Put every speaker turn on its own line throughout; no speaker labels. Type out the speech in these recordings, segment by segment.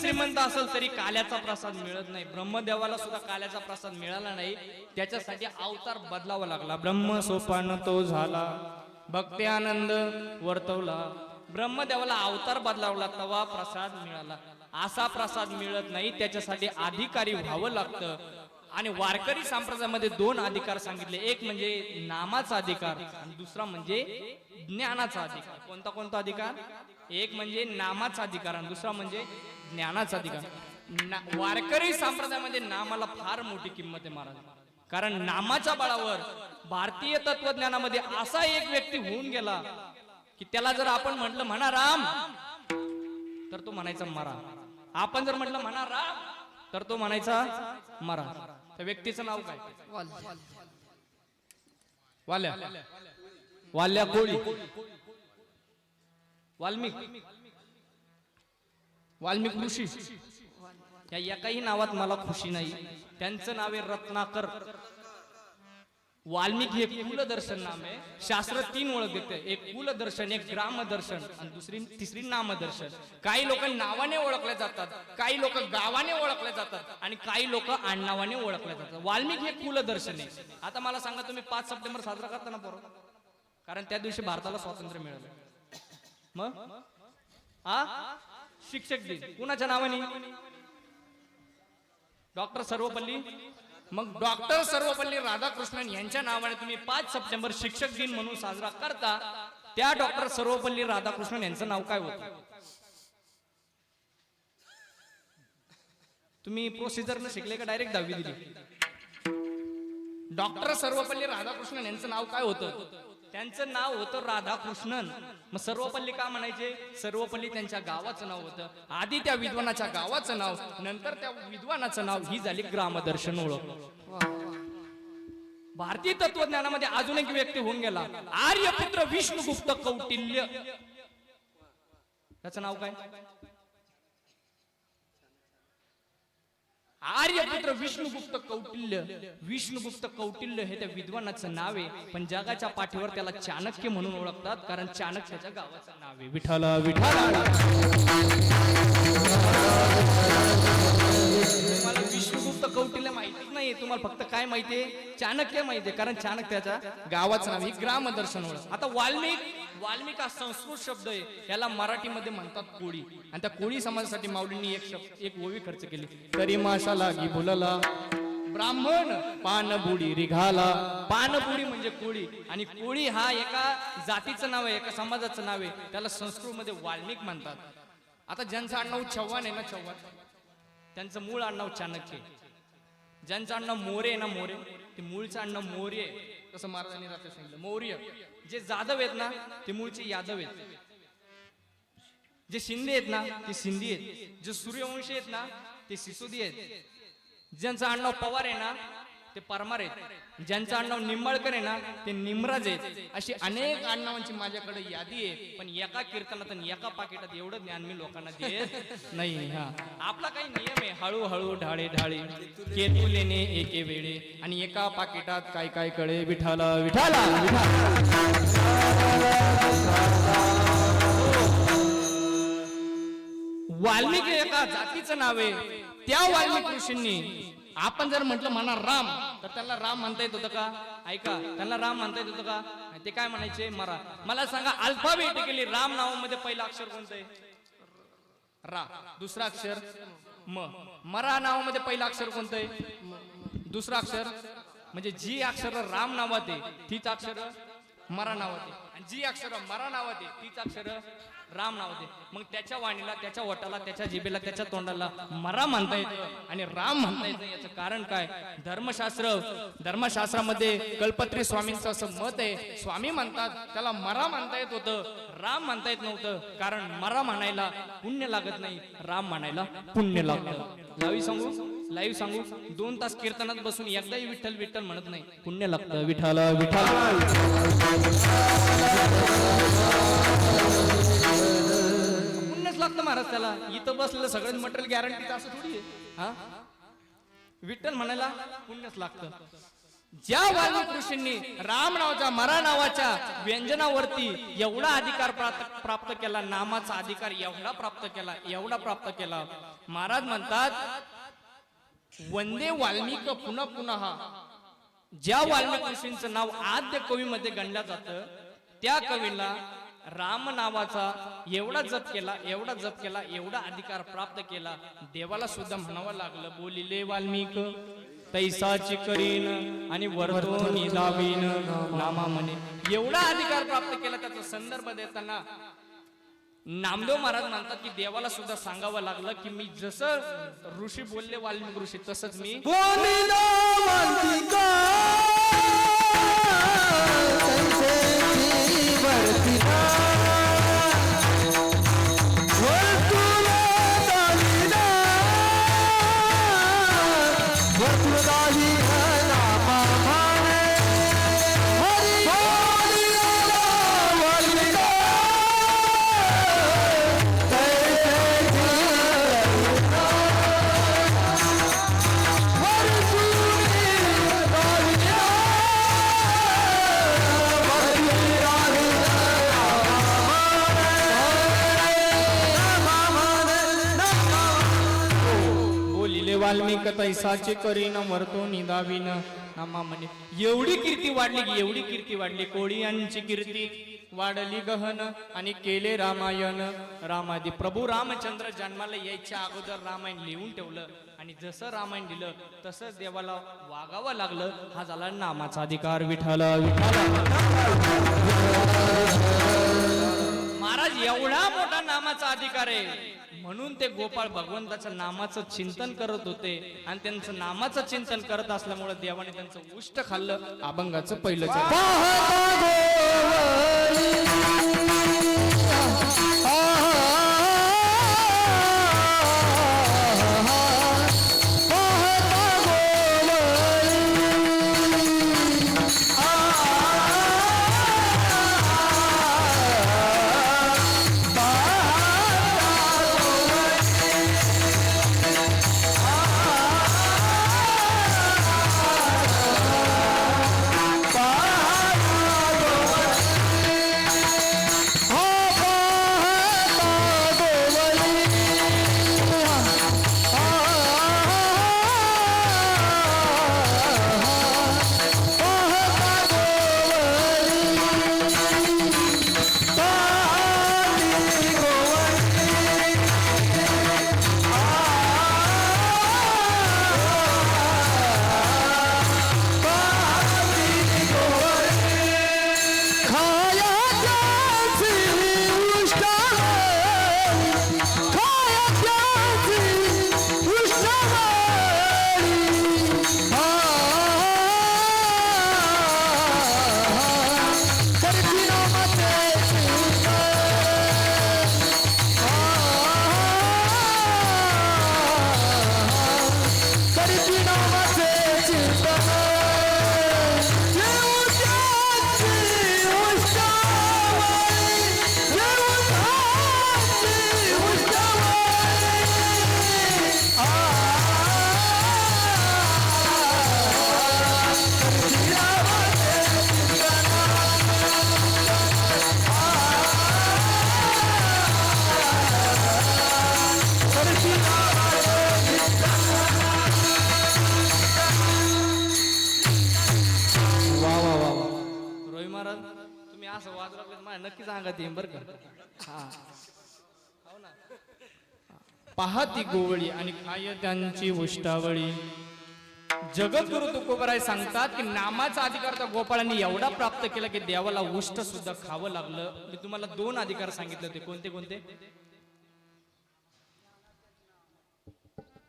श्रीमंत असेल तरी काल्याचा प्रसाद मिळत नाही. ब्रह्मदेवाला सुद्धा काल्याचा प्रसाद मिळाला नाही. त्याच्यासाठी अवतार बदलावा लागला. ब्रह्म सोपान तो झाला. भक्ती आनंद वर्तवला. ब्रह्मदेवाला अवतार बदलावला तवा प्रसाद मिळाला. असा प्रसाद मिळत नाही त्याच्यासाठी अधिकारी व्हावं लागतं. आणि वारकरी संप्रदायामध्ये दोन अधिकार सांगितले. एक म्हणजे नामाचा अधिकार आणि दुसरा म्हणजे ज्ञानाचा अधिकार. कोणता कोणता अधिकार? एक म्हणजे नामाचा अधिकार आणि दुसरा म्हणजे ज्ञानाचा अधिकार. वारकरी संप्रदायामध्ये नामाला फार मोठी किंमत आहे महाराज. कारण नामाच्या बळावर भारतीय तत्वज्ञानामध्ये असा एक व्यक्ती होऊन गेला की त्याला जर आपण म्हटलं म्हणा राम तर तो म्हणायचा मरा. आपण जर म्हटलं म्हणा राम तर तो म्हणायचा मरा. त्या व्यक्तीचं नाव काय? वाल्या. वाल्या. कोळी. वाल्मिक. वाल्मिक ऋषी. या एकाही नावात मला खुशी नाही. त्यांचं नाव आहे रत्नाकर. वाल्मिक हे कुलदर्शन नाम आहे. शास्त्र तीन ओळख देते. एक कुलदर्शन एक ग्रामदर्शन आणि दुसरी तिसरी नामदर्शन. काही लोक नावाने ओळखले जातात काही लोक गावाने ओळखले जातात आणि काही लोक आडनावाने ओळखले जातात. वाल्मिक हे कुलदर्शन आहे. आता मला सांगा तुम्ही पाच सप्टेंबर साजरा करताना बरोबर कारण त्या दिवशी भारताला स्वातंत्र्य मिळालं. मग? हा शिक्षक दिन. कुणाच्या नावाने? डॉक्टर सर्वपल्ली? मग डॉक्टर सर्वपल्ली राधाकृष्णन यांच्या नावाने तुम्ही पाच सप्टेंबर शिक्षक दिन म्हणून साजरा करता त्या डॉक्टर सर्वपल्ली राधाकृष्णन यांचं नाव काय होतं? तुम्ही प्रोसिजर न शिकले का डायरेक्ट दहावी दिली? डॉक्टर सर्वपल्ली राधाकृष्णन यांचं नाव काय होतं? त्यांचं नाव होतं राधाकृष्णन. मग सर्वपल्ली का म्हणायचे? सर्वपल्ली त्यांच्या गावाचं नाव होतं. आधी त्या विद्वानाच्या गावाचं नाव नंतर त्या विद्वानाचं नाव ही झाली ग्रामदर्शन ओळख. भारतीय तत्वज्ञानामध्ये अजून एक व्यक्ती होऊन गेला. आर्यपुत्र विष्णुगुप्त कौटिल्य. त्याचं नाव काय? आर्यपुत्र विष्णुगुप्त कौटिल्य. विष्णुगुप्त कौटिल्य हे त्या विद्वानाचं नाव आहे. पण जगाच्या पाठीवर त्याला चाणक्य म्हणून ओळखतात कारण चाणक्याच्या गावाचं नाव आहे. विठाला विठाला तुम्हाला विष्णुगुप्त कौटिल्य माहितीच नाही तुम्हाला फक्त काय माहितीये? चाणक्य माहितीये कारण चाणक्याच्या गावाचं नाव ही ग्रामदर्शन ओळख. आता वाल्मिक वाल्मिक हा संस्कृत शब्द आहे याला मराठीमध्ये म्हणतात कोळी. आणि त्या कोळी समाजासाठी माऊलींनी एक शब्द एक ओवी खर्च केली. तरी माशा लागी बोलला ब्राह्मण पानबुडी रिघाला. पानबुडी म्हणजे कोळी. आणि कोळी हा एका जातीचं नाव आहे एका समाजाचं नाव आहे. त्याला संस्कृतमध्ये वाल्मिक म्हणतात. आता ज्यांचं आडनाव चव्हाण आहे ना चव्हाण त्यांचं मूळ आडनाव चाणक्य ज्यांचं आडनाव मोरे आहे ना मोरे ते मूळचं आडनाव मोर्य आहे. महाराजांनी रात्री सांगितलं मौर्य. जे जाधव आहेत ना ते मूळचे यादव आहेत. जे शिंदे आहेत ना ते सिंधी आहेत. जे सूर्यवंशी आहेत ना ते सिसोदी आहेत. ज्यांचं आडनाव पवार आहे ना ते परमार आहेत. ज्यांचं आडनाव निंबाळकर आहे ना ते निमराज आहेत. अशी अनेक आडनावांची माझ्याकडे यादी आहे. पण एका कीर्तनात आणि एका पाकिटात एवढं ज्ञान मी लोकांना देत नाही. हा. आपला काही नियम आहे. हळूहळू ढाळे ढाळे केतुलेने एके वेळे आणि एका पाकिटात काय काय कळे विठाला विठाला विठाला. वाल्मिकी एका जातीचं नाव आहे. त्या वाल्मिक ऋषींनी आपण जर म्हटलं म्हणा राम तर त्यांना राम म्हणता येत होतं का? ऐका त्यांना राम म्हणता येत होतं का? ते काय म्हणायचे? मरा. मला सांगा अल्फाबेट केली राम नावामध्ये पहिलं अक्षर कोणतं आहे? रा. दुसरा अक्षर? म. मरा नावामध्ये पहिलं अक्षर कोणतं आहे? दुसरं अक्षर? म्हणजे जी अक्षर राम नावात आहे तीच अक्षर मरा नावात आहे. आणि जी अक्षर मरा नावात आहे तीच अक्षर राम नाव दे मग त्याच्या वाणीला त्याच्या वटाला त्याच्या जिभेला त्याच्या तोंडाला मरा म्हणता येतं. आणि राम म्हणता येतं याचं कारण काय? धर्मशास्त्र. धर्मशास्त्रामध्ये कल्पत्री स्वामींचं असं मत आहे. स्वामी म्हणतात त्याला मरा म्हणता येत होतं. राम म्हणता येत नव्हतं. कारण मरा म्हणायला पुण्य लागत नाही राम म्हणायला पुण्य लागतं लावी सांगू? लाईव्ह सांगू? दोन तास कीर्तनात बसून एकदाही विठ्ठल विठ्ठल म्हणत नाही. पुण्य लागतं. विठाला विठाला पुण्यच लागतं महाराज त्याला. इथं बसलेलं सगळं मटेरियल गॅरंटीचं असं थोडी हा? विठ्ठल म्हणायला पुण्यच लागतं.
ज्या वाल्मिक ऋषींनी राम नावाच्या मरा नावाच्या व्यंजनावरती एवढा अधिकार प्राप्त प्राप्त केला नामाचा अधिकार एवढा प्राप्त केला एवढा प्राप्त केला. महाराज म्हणतात वंदे वाल्मिक पुन्हा पुन्हा ज्या वाल्मिक ऋषींचं नाव आद्य कवीमध्ये गणलं जातं त्या कवीला राम नावाचा एवढा जप केला एवढा जप केला एवढा अधिकार प्राप्त केला देवाला सुद्धा म्हणावं लागलं बोलिले वाल्मिक तैसाची करीन आणि निदावीन नामा म्हणे एवढा अधिकार प्राप्त केला त्याचा संदर्भ देताना नामदेव महाराज म्हणतात की देवाला सुद्धा सांगावं लागलं की मी जसं ऋषी बोलले वाल्मिक ऋषी तसंच मी पैसाचे करीन मरतो निदावीन नामा म्हणे एवढी कीर्ती वाढली की एवढी कीर्ती वाढली. कोळीयांची कीर्ती वाढली गहन आणि केले रामायण. रामादी प्रभू रामचंद्र जन्माला यायच्या अगोदर रामायण लिहून ठेवलं आणि जसं रामायण लिहिलं तसं देवाला वागावं लागलं. हा झाला नामाचा अधिकार विठाला विठाल महाराज एवढा मोठा नामाचा अधिकार आहे. म्हणून ते गोपाळ भगवंताच्या नामाचं चिंतन करत होते. आणि त्यांचं नामाचं चिंतन करत असल्यामुळे देवाने त्यांचं उष्ट खाल्लं. अभंगाचं पहिलं असं वाजू लागलं माझ्या नक्की सांगा ते बरं का. हा. पहा ती गोवळी आणि काय त्यांची उष्टावळी. जगद्गुरु तुकोबराय सांगतात की नामाचा अधिकार त्या गोपाळांनी एवढा प्राप्त केला की देवाला उष्ट सुद्धा खावं लागलं. मी तुम्हाला दोन अधिकार सांगितले होते. कोणते कोणते?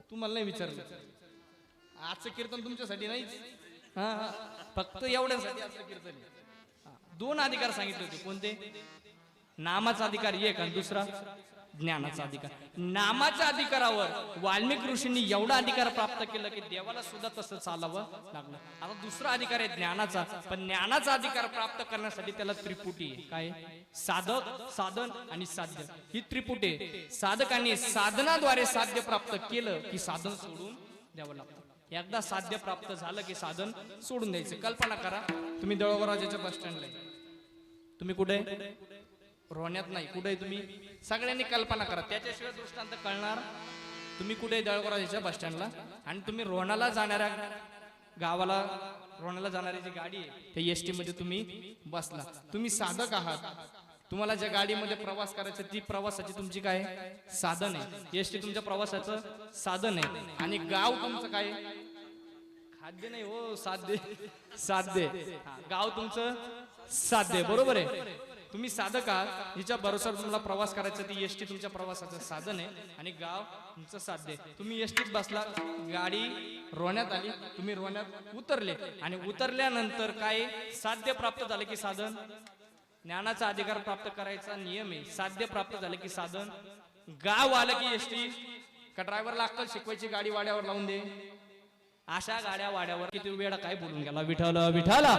तुम्हाला नाही विचारलं. आजचं कीर्तन तुमच्यासाठी नाहीच. हा हा. फक्त एवढ्यासाठी आजचं कीर्तन आहे. दोन अधिकार सांगितले होते. कोणते? नामाचा अधिकार एक आणि दुसरा ज्ञानाचा अधिकार. नामाच्या अधिकारावर वाल्मिक ऋषींनी एवढा अधिकार प्राप्त केलं की देवाला सुद्धा तसं चालावं लागलं. आता दुसरा अधिकार आहे ज्ञानाचा. पण ज्ञानाचा अधिकार प्राप्त करण्यासाठी त्याला त्रिपुटी काय साधक साधन आणि साध्य. ही त्रिपुटी साधकांनी साधनाद्वारे साध्य प्राप्त केलं की साधन सोडून द्यावं लागतं.
एकदा साध्य प्राप्त झालं की साधन सोडून द्यायचं. कल्पना करा. तुम्ही दळवराजाच्या बस स्टँडला तुम्ही कुठे? आहे? रोहण्यात नाही. कुठे आहे तुम्ही? सगळ्यांनी कल्पना करा. त्याच्याशिवाय दृष्टांत कळणार. तुम्ही कुठे दळवराजाच्या बस स्टँडला आणि तुम्ही रोहणाला जाणाऱ्या गावाला रोहणाला जाणारी जी गाडी आहे त्या एस टी मध्ये तुम्ही बसला. तुम्ही साधक आहात. तुम्हाला ज्या गाडीमध्ये प्रवास करायचा ती प्रवासाची तुमची काय? साधन आहे. एस टी तुमच्या प्रवासाचं साधन आहे. आणि गाव तुमचं काय? खाद्य नाही हो साध्य. साध्य. गाव तुमचं? साध्य. बरोबर आहे. तुम्ही साधक आहात. हिच्या भरोसावर तुम्हाला प्रवास करायचा ती एसटी तुमच्या प्रवासाचं साधन आहे. आणि गाव तुमचं साध्य तुम्ही एसटीत बसला गाडी रोण्यात आली तुम्ही रोण्यात उतरले. आणि उतरल्यानंतर काय साध्य प्राप्त झालं की साधन? ज्ञानाचा अधिकार प्राप्त करायचा नियम आहे. साध्य प्राप्त झालं की साधन? गाव आलं की एसटी का ड्रायव्हरला अक्कल शिकवायची गाडी वाड्यावर लावून दे? अशा गाड्या वाड्यावर किती वेळा काय बोलून गेला? विठ्ठल विठाला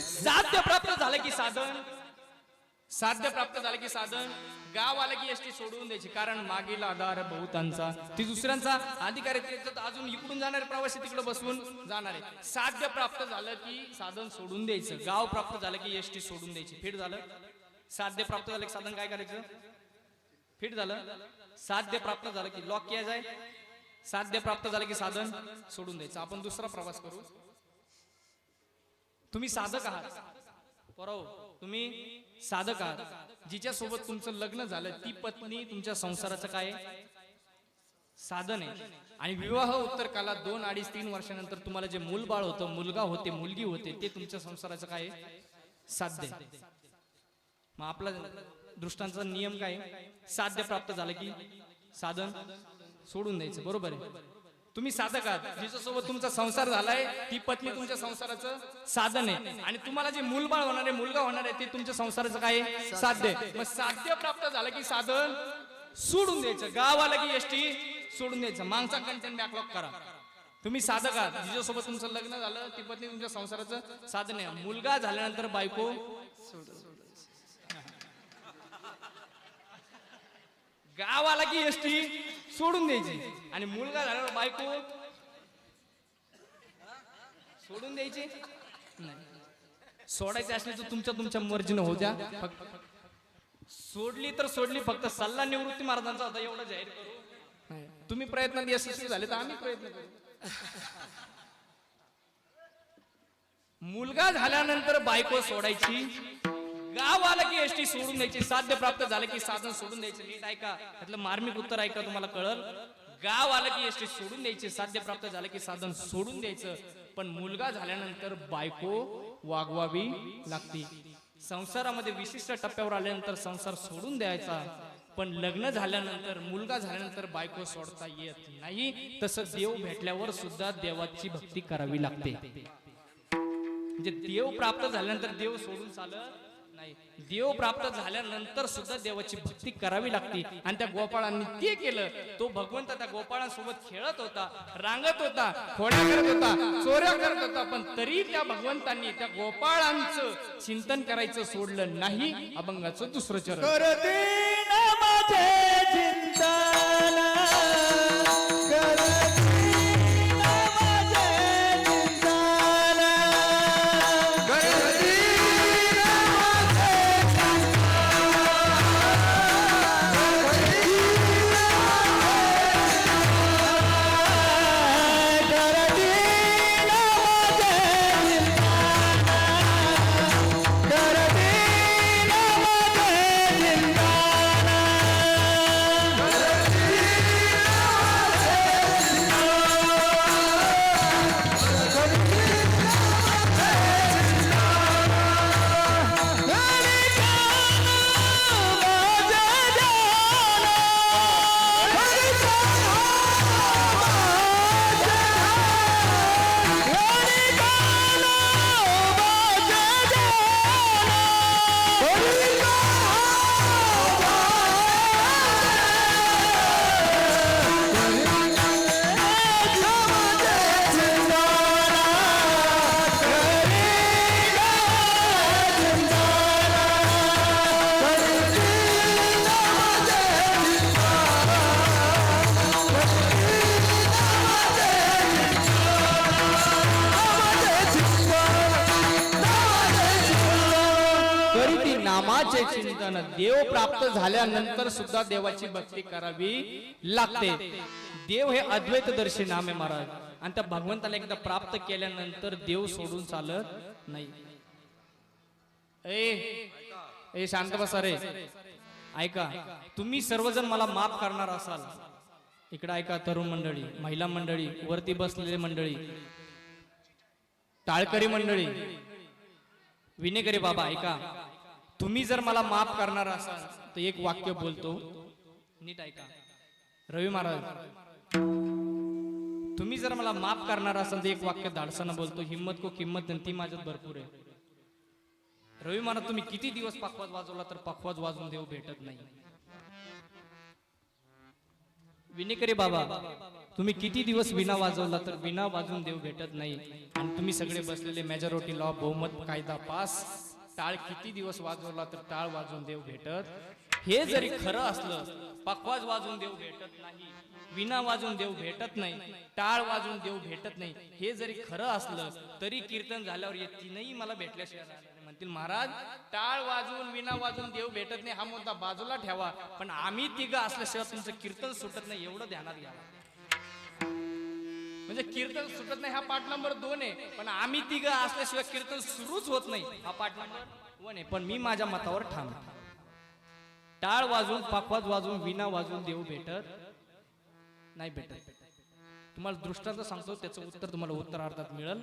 साध्य प्राप्त झालं की साधन. साध्य प्राप्त झालं की साधन. गाव आलं की एसटी सोडवून द्यायची कारण मागील आधार बहुतांचा. ती दुसऱ्यांचा अधिकार अजून इकडून जाणारे प्रवासी तिकडे बसवून जाणारे साध्य प्राप्त झालं की साधन सोडून द्यायचं. गाव प्राप्त झालं की एसटी सोडून द्यायची. फिट झालं? साध्य प्राप्त झालं की साधन काय करायचं? फिट झालं? साध्य प्राप्त झालं की लॉक केलं जाय साध्य प्राप्त झालं की साधन सोडून द्यायचं. आपण दुसरा प्रवास करू. तुम्ही साधक आहात. परव तुम्ही साधक आहात. जिच्या सोबत तुमचं लग्न झालं ती पत्नी तुमच्या संसाराचं काय साधन आहे. आणि विवाह उत्तर काला दोन अडीच तीन वर्षानंतर तुम्हाला जे मूलबाळ होतं मुलगा होते मुलगी होते ते तुमच्या संसाराचं काय साध्य आहे. मग आपला दृष्टांचा नियम काय साध्य प्राप्त झालं की साधन? सोडून द्यायचं बरोबर आहे? तुम्ही साधक आहात. जिच्यासोबत तुमचा संसार झालाय ती पत्नी तुमच्या संसाराचं साधन आहे. आणि तुम्हाला जे मूलबाळ होणार आहे मुलगा होणार आहे ते तुमच्या संसाराचं काय साध्य आहे. मग साध्य प्राप्त झालं की साधन सोडून द्यायचं. गाव आलं की एसटी सोडून द्यायचं. मागचा कंटेंट बॅकलॉग करा. तुम्ही साधक आहात. जिच्यासोबत तुमचं लग्न झालं ती पत्नी तुमच्या संसाराचं साधन आहे. मुलगा झाल्यानंतर बायको सोडून आला की एसटी सोडून द्यायची. आणि मुलगा झाल्यावर बायको. सोडून द्यायची? नाही. सोडायची असली तर तुमच्या तुमच्या मर्जीनं हो द्या. फक्त सोडली तर सोडली फक्त सल्ला निवृत्ती महाराजांचा होता एवढं जाहीर करू. तुम्ही प्रयत्नात यशस्वी झाले तर आम्ही प्रयत्न करू. मुलगा झाल्यानंतर बायको सोडायची. गाव आलं की एसटी सोडून द्यायची साध्य प्राप्त झालं की साधन सोडून द्यायचं नीट ऐका त्यातलं मार्मिक उत्तर ऐका तुम्हाला कळल? गाव आलं की एसटी सोडून द्यायची साध्य प्राप्त झालं की साधन सोडून द्यायचं पण मुलगा झाल्यानंतर बायको वागवावी लागते. संसारामध्ये विशिष्ट टप्प्यावर आल्यानंतर संसार सोडून द्यायचा पण लग्न झाल्यानंतर मुलगा झाल्यानंतर बायको सोडता येत नाही तसं देव भेटल्यावर सुद्धा देवाची भक्ती करावी लागते. म्हणजे देव प्राप्त झाल्यानंतर देव सोडून चालत देव प्राप्त झाल्यानंतर सुद्धा देवाची भक्ती करावी लागते. आणि त्या गोपाळांनी ते केलं. तो भगवंत त्या गोपाळांसोबत खेळत होता रांगत होता खोड्या करत होता चोऱ्या करत होता. पण तरी त्या भगवंतांनी त्या गोपाळांचं चिंतन करायचं सोडलं नाही. अभंगाचं दुसरं चरण. झाल्यानंतर सुद्धा देवाची भक्ती करावी लागते. देव हे अद्वैतदर्शी नाम आहे महाराज. आणि त्या भगवंताला एकदा प्राप्त केल्यानंतर देव सोडून चालत नाही. ए ए शांत बसा रे ऐका तुम्ही सर्वजण मला माफ करणार असाल. इकडे ऐका तरुण मंडळी महिला मंडळी वरती बसलेले मंडळी टाळकरी मंडळी विनेकरी बाबा ऐका. तुम्ही जर मला माफ करणार असाल तर एक वाक्य बोलतो. नीट ऐका. रवी महाराज तुम्ही जर मला माफ करणार असाल तर एक वाक्य धाडसानं बोलतो. हिंमत को किंमत ती माझ्यात भरपूर आहे. रवी महाराज तुम्ही किती दिवस पखवाज वाजवला तर पखवाज वाजवून देऊ भेटत नाही. विनेकरी बाबा तुम्ही किती दिवस विना वाजवला तर विना वाजवून देव भेटत नाही. आणि तुम्ही सगळे बसलेले मेजॉरिटी लॉ बहुमत कायदा पास. टाळ किती दिवस वाजवला तर टाळ वाजवून देव भेटत? हे जरी खरं असलं पखवाज वाजून देव भेटत नाही विना वाजून देव भेटत नाही टाळ वाजून देव भेटत नाही हे जरी खरं असलं तरी कीर्तन झाल्यावर हे तीनही मला भेटल्याशिवाय म्हणतील महाराज टाळ वाजून विना वाजून देव भेटत नाही हा मुद्दा बाजूला ठेवा. पण आम्ही तिघं असल्याशिवाय तुमचं कीर्तन सुटत नाही एवढं ध्यानात घ्यावा म्हणजे कीर्तन सुटत नाही हा पाठ नंबर दोन आहे. पण आम्ही तिघं असल्याशिवाय कीर्तन सुरूच होत नाही. हा पाठ नंबर वन आहे. पण मी माझ्या मतावर ठाम टाळ वाजून पाखवाज वाजवून विना वाजवून देऊ भेटत नाही भेटत. तुम्हाला दृष्टांत सांगतो त्याचं उत्तर तुम्हाला उत्तरार्थात मिळेल.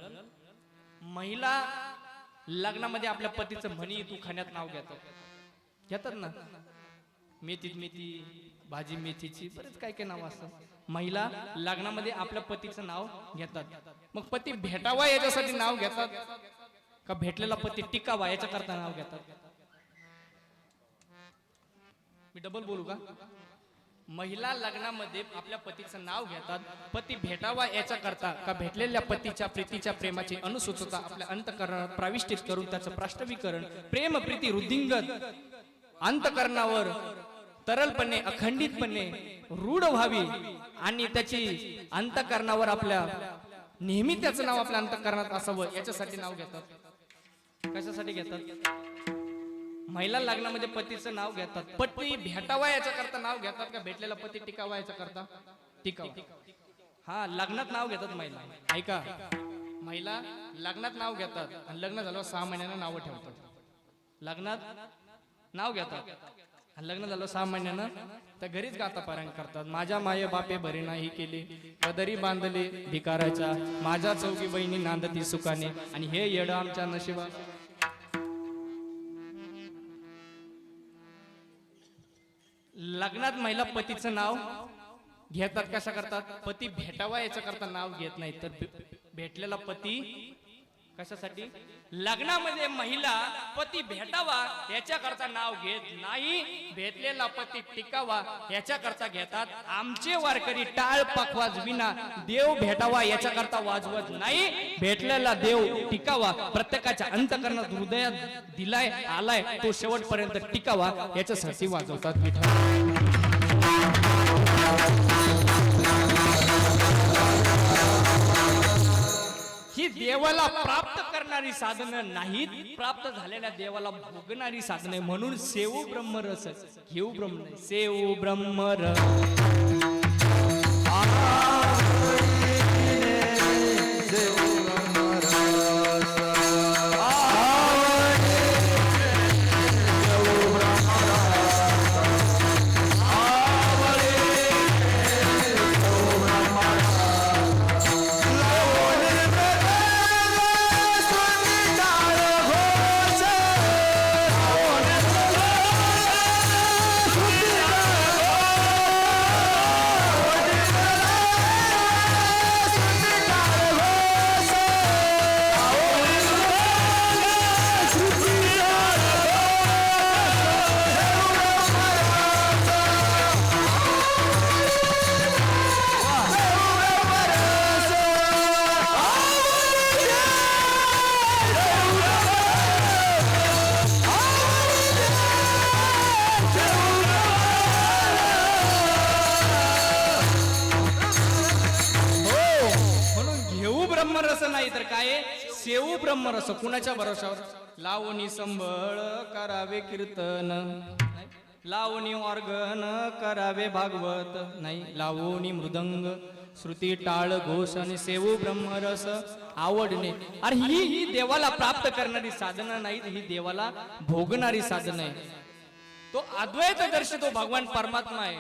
महिला लग्नामध्ये आपल्या पतीचं म्हणी तू खाण्यात नाव घेतो. घेतात ना? मेथीत मेथी भाजी मेथीची बरेच काय काय नाव असतात. महिला लग्नामध्ये आपल्या पतीचं नाव घेतात. मग पती भेटावा याच्यासाठी नाव घेतात? का भेटलेला पती टिकावा याच्याकरता नाव घेतात? मी डबल बोलू का? महिला लग्नामध्ये आपल्या पतीचं नाव घेतात. पती भेटावा याच्या करता का भेटलेल्या पतीच्या प्रीतीच्या प्रेमाची अनुसूचता आपल्या अंतकरणात प्राविष्टित करून त्याचं प्राष्टवीकरण प्रेम प्रीती वृद्धिंगत अंतकरणावर तरलपणे अखंडितपणे रूढ व्हावी आणि त्याची अंतकरणावर आपल्या नेहमी त्याचं नाव आपल्या अंतकरणात असावं याच्यासाठी नाव घेतात. कशासाठी घेतात? महिला लग्नामध्ये पतीचं नाव घेतात. पती भेटावा याच्या करता नाव घेतात का? भेटलेला पती टिकावा याच्या करता टिकावा. हा लग्नात नाव घेतात महिला. ऐका. महिला लग्नात नाव घेतात आणि लग्न झालं सहा महिन्यानं नावं ठेवतात. लग्नात नाव घेतात. लग्न झालं सहा महिन्यानं तर घरीच गाता पारायण करतात. माझ्या माये बापे भरीना नाही केली. पदरी बांधले भिकाराच्या. माझ्या चौकी बहिणी नांदती सुखाने. आणि हे येड आमच्या नशिबा. लग्नात महिला पतीचं नाव घेतात कशा करतात? पती भेटावा याच्या करता नाव घेत नाही तर भेटलेला पती कशासाठी? लग्नामध्ये महिला पती भेटावा याच्याकरता नाव घेत नाही. भेटलेला पती टिकावा याच्याकरता घेतात. आमचे वारकरी टाळ पखवाज विना देव भेटावा याच्याकरता वाजवत नाही. भेटलेला देव टिकावा प्रत्येकाच्या अंतकरणात हृदयात दिलाय आलाय तो शेवटपर्यंत टिकावा याच्यासाठी वाजवतात विठ्ठल. ही देवाला प्राप्त करणारी साधनं नाहीत प्राप्त झालेल्या देवाला भोगणारी साधने म्हणून सेवू ब्रह्मरस घेऊ ब्रह्म सेवू ब्रह्मरस ब्रह्मरस कुणाच्या भरोशावर? लावणी संभळ करावे कीर्तन. लावणी ऑर्गन करावे भागवत. नाही लावणी मृदंग श्रुती टाळ घोष आणि सेवू ब्रह्मरस. आवडणे. अरे ही ही देवाला प्राप्त करणारी साधना नाहीत ही देवाला भोगणारी साधन आहे तो अद्वैत दर्शी तो भगवान परमात्मा आहे.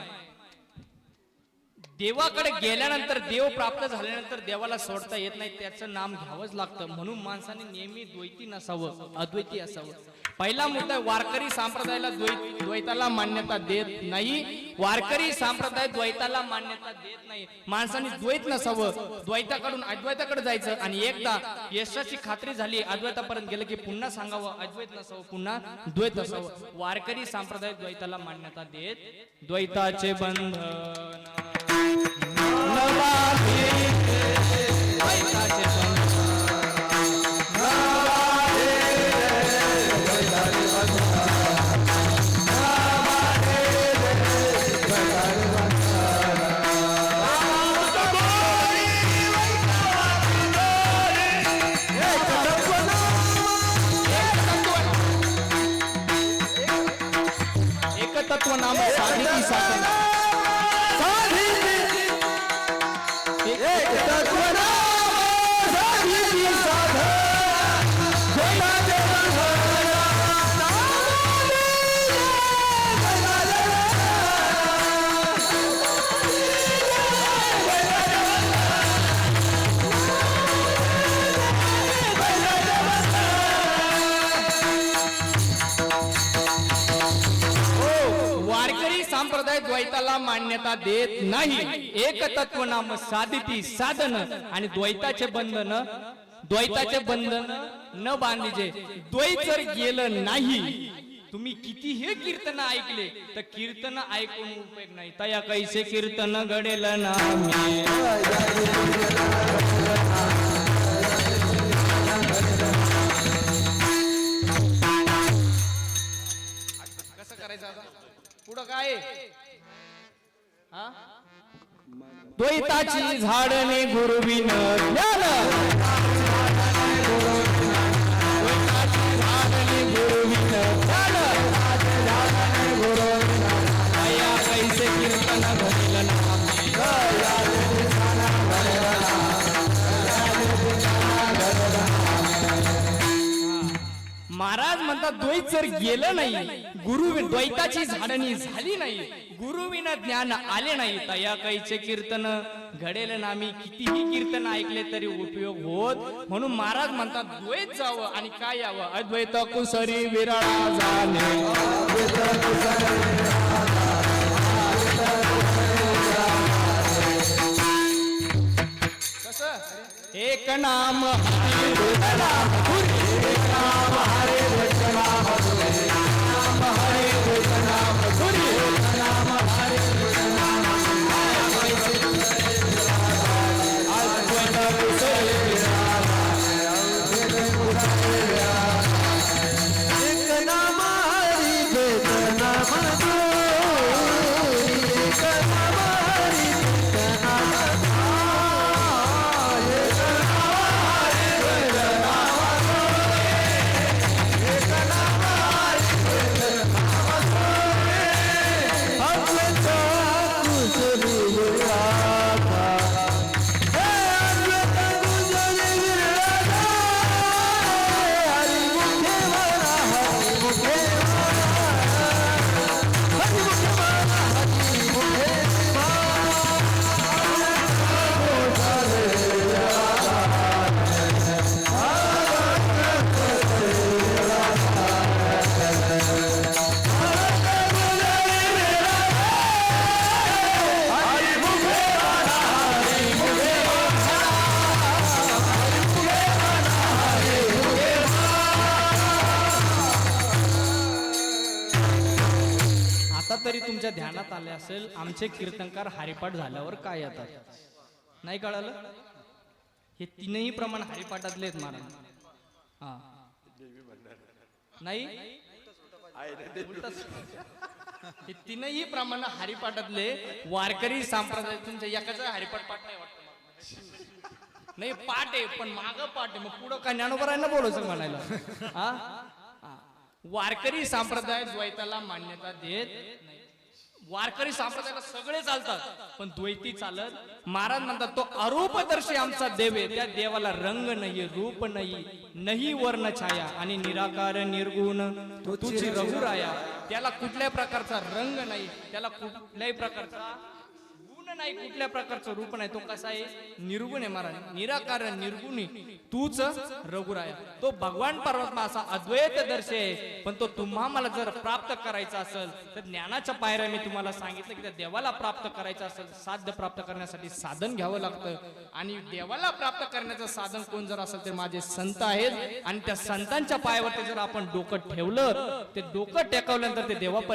देवाकडे गेल्यानंतर देव प्राप्त झाल्यानंतर देवाला सोडता येत नाही त्याचं नाम घ्यावंच लागतं. म्हणून माणसाने नेहमी द्वैती नसावं अद्वैती असावं. पहिला मुद्दा आहे, वारकरी संप्रदायाला द्वैत द्वैताला मान्यता देत नाही. वारकरी संप्रदाय द्वैताला मान्यता देत नाही. माणसाने द्वैत नसावं. द्वैताकडून अद्वैताकडे जायचं. आणि एकदा यशाची खात्री झाली अद्वैतापर्यंत गेलं की पुन्हा सांगावं अद्वैत नसावं पुन्हा द्वैत असावं. वारकरी संप्रदाय द्वैताला मान्यता देत द्वैताचे बंधन. द्वैताचे बंधन द्वैताला मान्यता देत नाही. एक तत्व नाम साधिती साधन आणि द्वैताचे बंधन द्वैताचे बंधन न बांधीचे द्वैत जर गेलं नाही तुम्ही किती हे कीर्तन ऐकले तर कीर्तन ऐकून उपयोग नाही. तया कैसे कीर्तन घडेल ना कसं करायचं पुढं काय? द्वैताची झाडणे गुरुविन ज्ञान. गुरुविन कीर्तन घडलं आता द्वैत जर गेलं नाही गुरु द्वैताची झाडणी झाली नाही गुरुविना ज्ञान आले नाही तया कैचे कीर्तन घडेल नामी कितीही कीर्तन ऐकले तरी उपयोग होत. म्हणून महाराज म्हणतात द्वैत जावं आणि काय यावं? अद्वैत कुसरी विरळा जाणे. कसं? एक नाम. ध्यानात आले असेल आमचे कीर्तनकार हरिपाठ झाल्यावर काय येतात? नाही कळालं? हे तीनही प्रमाण हरिपाठातले आहेत महाराज. हा. नाही? हे तीनही प्रमाण हरिपाठातले वारकरी संप्रदाय तुमच्या एकाचा हरिपाठ पाठ नाही वाटत नाही पाठ आहे पण माग पाठ आहे. मग पुढं काय ज्ञानोबरायांना बोलायचं म्हणायला? हा. वारकरी संप्रदाय द्वैताला मान्यता देत नाही. वारकरी संप्रदायाला सगळे चालतात. पण द्वैती चालत महाराज म्हणतात तो अरूपदर्शी आमचा देव आहे. त्या देवाला रंग नाही रूप नाही नाही वर्ण छाया आणि निराकार निर्गुण. तुझी रघुराया त्याला कुठल्याही प्रकारचा रंग नाही त्याला कुठल्याही प्रकारचा नाही कुठल्या प्रकारचं रूप नाही. तो कसा आहे? निर्गुण आहे महाराज. निराकार निर्गुणी. तूच रघुराया. तो भगवान परमात्मा असा अद्वैत दर्शी आहे. पण तो तुम्हा मला जर प्राप्त करायचा असेल तर ज्ञानाच्या पायऱ्या मी तुम्हाला सांगितलं की त्या देवाला प्राप्त करायचं असेल साध्य प्राप्त करण्यासाठी साधन घ्यावं लागतं. आणि देवाला प्राप्त करण्याचं साधन कोण जर असेल तर माझे संत आहेत. आणि त्या संतांच्या पायावरती जर आपण डोकं ठेवलं ते डोकं टेकवल्यानंतर ते देवापर्यंत